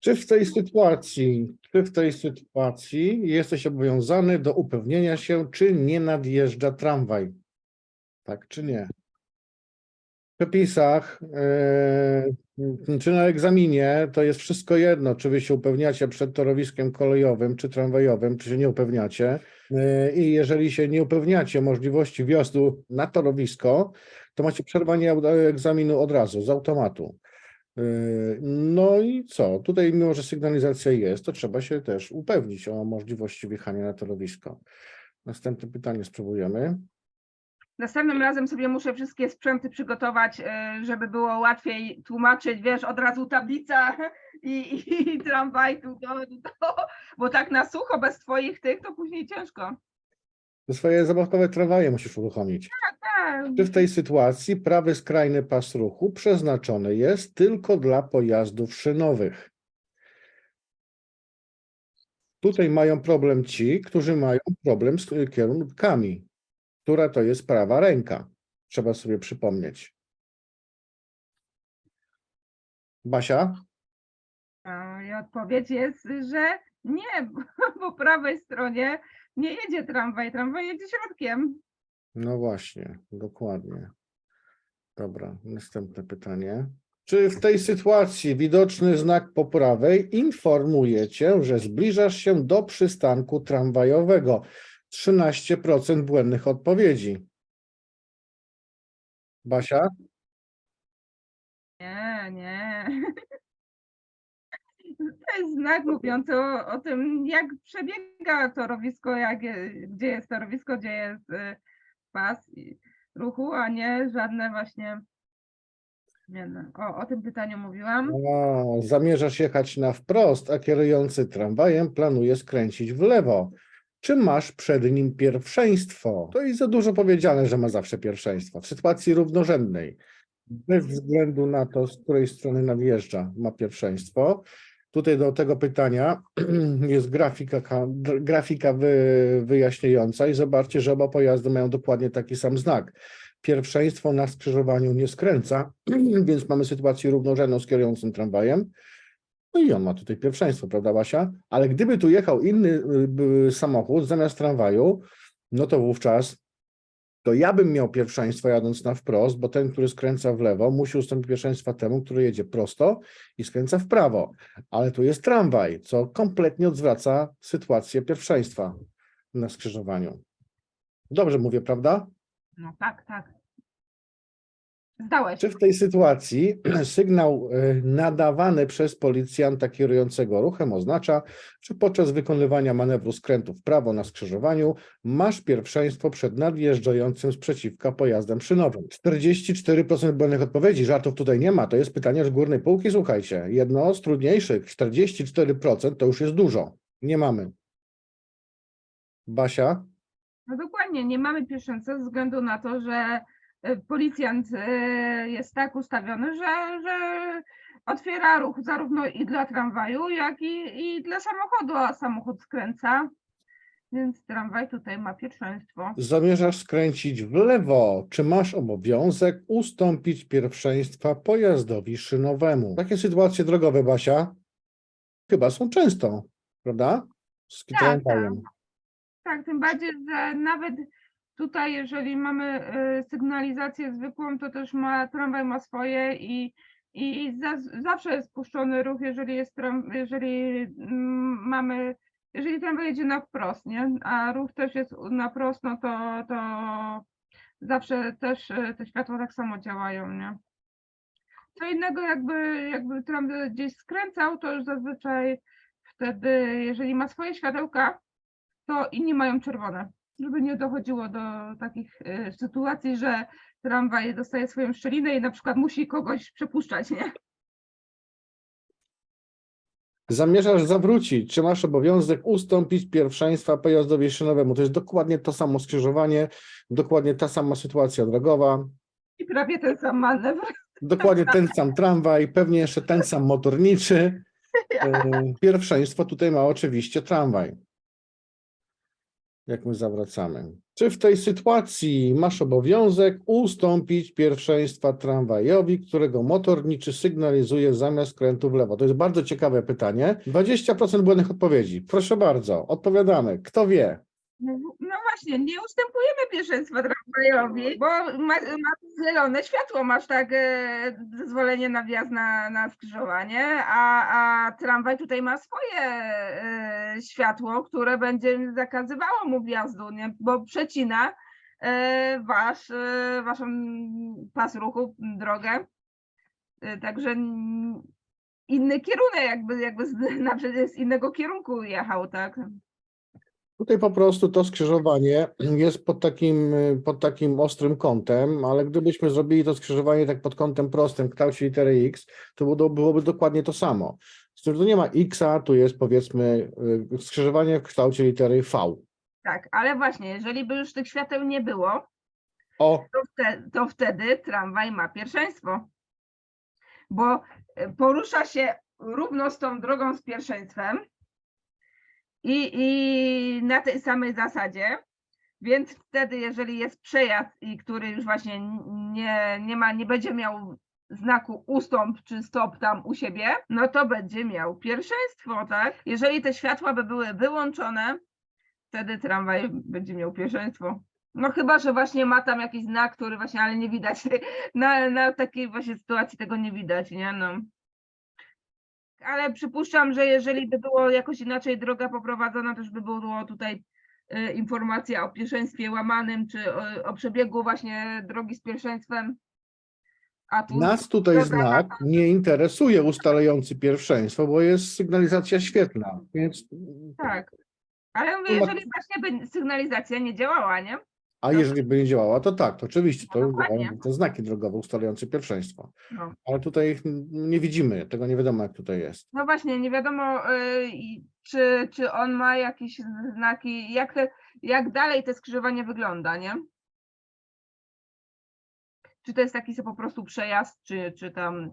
Czy w tej sytuacji, czy w tej sytuacji jesteś obowiązany do upewnienia się, czy nie nadjeżdża tramwaj? Tak czy nie? W przepisach, e, czy na egzaminie, to jest wszystko jedno, czy wy się upewniacie przed torowiskiem kolejowym, czy tramwajowym, czy się nie upewniacie. E, I jeżeli się nie upewniacie możliwości wjazdu na torowisko, to macie przerwanie egzaminu od razu, z automatu. No i co? Tutaj, mimo że sygnalizacja jest, to trzeba się też upewnić o możliwości wjechania na torowisko. Następne pytanie spróbujemy. Następnym razem sobie muszę wszystkie sprzęty przygotować, y, żeby było łatwiej tłumaczyć, wiesz, od razu tablica i, i, i tramwaj tu, tu, to, bo tak na sucho bez twoich tych, to później ciężko. Te swoje zabawkowe tramwaje musisz uruchomić. Tak, Czy w tej sytuacji prawy skrajny pas ruchu przeznaczony jest tylko dla pojazdów szynowych? Tutaj mają problem ci, którzy mają problem z kierunkami, która to jest prawa ręka. Trzeba sobie przypomnieć. Basia? A, I odpowiedź jest, że nie, bo po prawej stronie nie jedzie tramwaj, tramwaj jedzie środkiem. No właśnie, dokładnie. Dobra, następne pytanie. Czy w tej sytuacji widoczny znak po prawej informuje cię, że zbliżasz się do przystanku tramwajowego? 13% błędnych odpowiedzi. Basia? Nie, nie. To jest znak mówiący o, o tym, jak przebiega torowisko, jak, je- gdzie jest torowisko, gdzie jest y, pas ruchu, a nie żadne właśnie. Nie, no, o, o tym pytaniu mówiłam. O, zamierzasz jechać na wprost, a kierujący tramwajem planuje skręcić w lewo. Czy masz przed nim pierwszeństwo? To jest za dużo powiedziane, że ma zawsze pierwszeństwo. W sytuacji równorzędnej, bez względu na to, z której strony nadjeżdża, ma pierwszeństwo. Tutaj do tego pytania jest grafika, ka- grafika wy, wyjaśniająca i zobaczcie, że oba pojazdy mają dokładnie taki sam znak. Pierwszeństwo na skrzyżowaniu nie skręca, więc mamy sytuację równorzędną z kierującym tramwajem. No i on ma tutaj pierwszeństwo, prawda, Basia? Ale gdyby tu jechał inny y, samochód zamiast tramwaju, no to wówczas to ja bym miał pierwszeństwo jadąc na wprost, bo ten, który skręca w lewo, musi ustąpić pierwszeństwa temu, który jedzie prosto i skręca w prawo. Ale tu jest tramwaj, co kompletnie odwraca sytuację pierwszeństwa na skrzyżowaniu. Dobrze mówię, prawda? No tak, tak. Zdałeś. Czy w tej sytuacji sygnał e, nadawany przez policjanta kierującego ruchem oznacza, że podczas wykonywania manewru skrętu w prawo na skrzyżowaniu masz pierwszeństwo przed nadjeżdżającym sprzeciwka pojazdem szynowym? 44% błędnych odpowiedzi, żartów tutaj nie ma, to jest pytanie z górnej półki, słuchajcie. Jedno z trudniejszych, 44% to już jest dużo. Nie mamy. Basia? No dokładnie, nie mamy pierwszeństwa ze względu na to, że policjant e, jest tak ustawiony, że, że otwiera ruch zarówno i dla tramwaju, jak i, i dla samochodu, a samochód skręca. Więc tramwaj tutaj ma pierwszeństwo. Zamierzasz skręcić w lewo. Czy masz obowiązek ustąpić pierwszeństwa pojazdowi szynowemu? Takie sytuacje drogowe, Basia, chyba są często, prawda? Z Tak, tramwajem. Tak, tym bardziej, że nawet tutaj, jeżeli mamy e, sygnalizację zwykłą, to też ma tramwaj ma swoje i, i za, zawsze jest puszczony ruch, jeżeli jest tram, jeżeli mm, mamy, jeżeli tramwaj jedzie na wprost, nie? A ruch też jest na prost, no to, to zawsze też e, te światła tak samo działają, nie? Co innego jakby, jakby tramwaj gdzieś skręcał, to już zazwyczaj wtedy, jeżeli ma swoje światełka, to inni mają czerwone, żeby nie dochodziło do takich y, sytuacji, że tramwaj dostaje swoją szczelinę i na przykład musi kogoś przepuszczać, nie? Zamierzasz zawrócić. Czy masz obowiązek ustąpić pierwszeństwa pojazdowi szynowemu? To jest dokładnie to samo skrzyżowanie, dokładnie ta sama sytuacja drogowa, I prawie ten sam manewr. dokładnie ten sam tramwaj, pewnie jeszcze ten sam motorniczy. E, Pierwszeństwo tutaj ma oczywiście tramwaj. Jak my zawracamy. Czy w tej sytuacji masz obowiązek ustąpić pierwszeństwa tramwajowi, którego motorniczy sygnalizuje zamiast skrętu w lewo? To jest bardzo ciekawe pytanie. 20% błędnych odpowiedzi. Proszę bardzo, odpowiadamy. Kto wie? No, no właśnie, nie ustępujemy pierwszeństwa tramwajowi, bo ma, ma zielone światło, masz tak e, zezwolenie na wjazd na, na skrzyżowanie, a, a tramwaj tutaj ma swoje e, światło, które będzie zakazywało mu wjazdu, nie? bo przecina e, wasz, e, waszą pas ruchu, drogę. E, także inny kierunek, jakby, jakby z, na przykład z innego kierunku jechał, tak? Tutaj po prostu to skrzyżowanie jest pod takim, y, pod takim ostrym kątem, ale gdybyśmy zrobili to skrzyżowanie tak pod kątem prostym w kształcie litery X, to było- byłoby dokładnie to samo. Z tym, że tu nie ma X-a, tu jest powiedzmy y, skrzyżowanie w kształcie litery V. Tak, ale właśnie, jeżeli by już tych świateł nie było, O, to, wte, to wtedy tramwaj ma pierwszeństwo. Bo e, porusza się równo z tą drogą z pierwszeństwem i, i na tej samej zasadzie. Więc wtedy, jeżeli jest przejazd i który już właśnie nie, nie ma, nie będzie miał znaku ustąp czy stop tam u siebie, no to będzie miał pierwszeństwo, tak? Jeżeli te światła by były wyłączone, wtedy tramwaj będzie miał pierwszeństwo. No chyba, że właśnie ma tam jakiś znak, który właśnie, ale nie widać. Na, na takiej właśnie sytuacji tego nie widać, nie? No. Ale przypuszczam, że jeżeli by było jakoś inaczej droga poprowadzona, też by było tutaj y, informacja o pierwszeństwie łamanym, czy o, o przebiegu właśnie drogi z pierwszeństwem. A tu nas tutaj znak nie interesuje ustalający pierwszeństwo, bo jest sygnalizacja świetna, więc tak. Ale mówię, jeżeli właśnie by sygnalizacja nie działała, nie? A jeżeli by nie działała, to tak, to oczywiście to No te znaki drogowe ustalające pierwszeństwo. No. Ale tutaj ich nie widzimy, tego nie wiadomo jak tutaj jest. No właśnie, nie wiadomo, y, czy, czy on ma jakieś znaki, jak, te, jak dalej te skrzyżowanie wygląda, nie? Czy to jest taki po prostu przejazd, czy, czy tam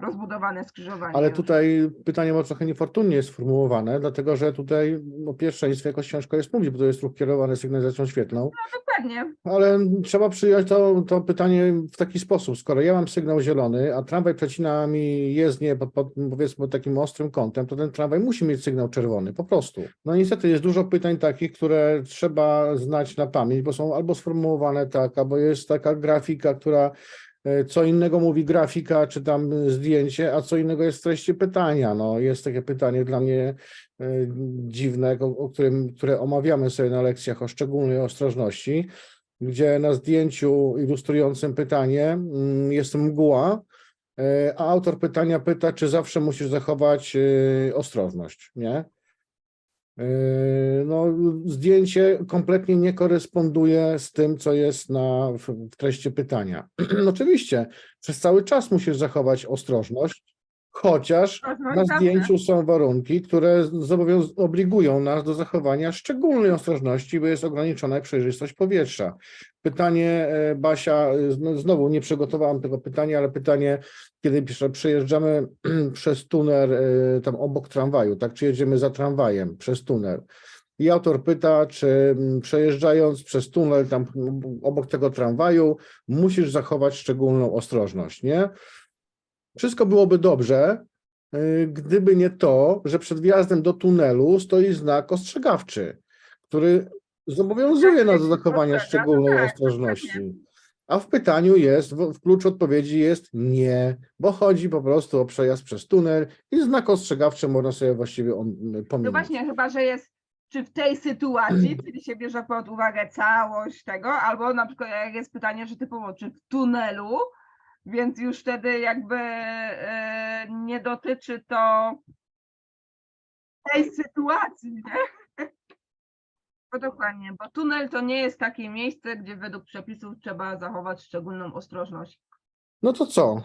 rozbudowane skrzyżowanie? Ale tutaj pytanie może trochę niefortunnie sformułowane, dlatego że tutaj o pierwszeństwie jakoś ciężko jest mówić, bo to jest ruch kierowany sygnalizacją świetlną, Dokładnie. ale trzeba przyjąć to, to pytanie w taki sposób. Skoro ja mam sygnał zielony, a tramwaj przecina mi jezdnię pod, pod powiedzmy takim ostrym kątem, to ten tramwaj musi mieć sygnał czerwony, po prostu. No niestety jest dużo pytań takich, które trzeba znać na pamięć, bo są albo sformułowane tak, albo jest taka grafika, która co innego mówi grafika, czy tam e, zdjęcie, a co innego jest treści pytania. No, jest takie pytanie dla mnie e, dziwne, o, o którym, które omawiamy sobie na lekcjach o szczególnej ostrożności, gdzie na zdjęciu ilustrującym pytanie mm, jest mgła, e, a autor pytania pyta, czy zawsze musisz zachować e, ostrożność, nie? E, No, zdjęcie kompletnie nie koresponduje z tym, co jest na, w, treści pytania. Oczywiście, przez cały czas musisz zachować ostrożność, chociaż Ostrożność na zdjęciu są warunki, które zobowiąz- obligują nas do zachowania szczególnej ostrożności, bo jest ograniczona przejrzystość powietrza. Pytanie, e, Basia, e, zno- znowu nie przygotowałam tego pytania, ale pytanie, kiedy przejeżdżamy przez tunel e, tam obok tramwaju, tak, czy jedziemy za tramwajem przez tunel. I autor pyta, czy mm, przejeżdżając przez tunel tam obok tego tramwaju, musisz zachować szczególną ostrożność, nie? Wszystko byłoby dobrze, y, gdyby nie to, że przed wjazdem do tunelu stoi znak ostrzegawczy, który zobowiązuje nas do zachowania no szczególnej tak, ostrożności. A w pytaniu jest, w kluczu odpowiedzi jest nie, bo chodzi po prostu o przejazd przez tunel i znak ostrzegawczy można sobie właściwie No pominąć. właśnie, chyba, że jest, czy w tej sytuacji, czyli się bierze pod uwagę całość tego, albo na przykład jak jest pytanie, że typowo, czy w tunelu, więc już wtedy jakby e, nie dotyczy to tej sytuacji, nie? No dokładnie, bo tunel to nie jest takie miejsce, gdzie według przepisów trzeba zachować szczególną ostrożność. No to co?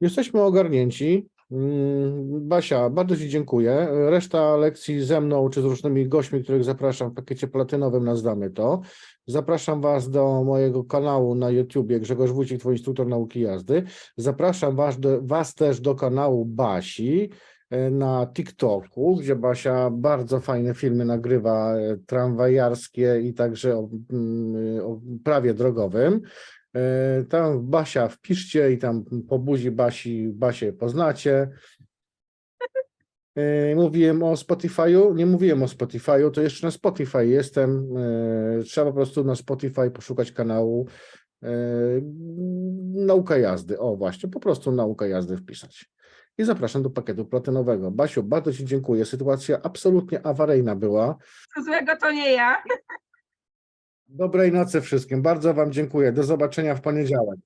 Jesteśmy ogarnięci. Mm, Basia, bardzo Ci dziękuję. Reszta lekcji ze mną czy z różnymi gośćmi, których zapraszam w pakiecie platynowym, nazwamy to. Zapraszam Was do mojego kanału na YouTubie Grzegorz Wójcik, Twój instruktor nauki jazdy. Zapraszam was, do, was też do kanału Basi, e, na TikToku, gdzie Basia bardzo fajne filmy nagrywa, e, tramwajarskie i także o, mm, o prawie drogowym. E, Tam Basia wpiszcie i tam po buzi Basi, Basię poznacie. E, Mówiłem o Spotify'u, nie mówiłem o Spotify'u, to jeszcze na Spotify jestem. E, Trzeba po prostu na Spotify poszukać kanału e, Nauka jazdy. O, właśnie, po prostu nauka jazdy wpisać. I zapraszam do pakietu platynowego. Basiu, bardzo Ci dziękuję. Sytuacja absolutnie awaryjna była. Co złego to nie ja. Dobrej nocy wszystkim. Bardzo Wam dziękuję. Do zobaczenia w poniedziałek.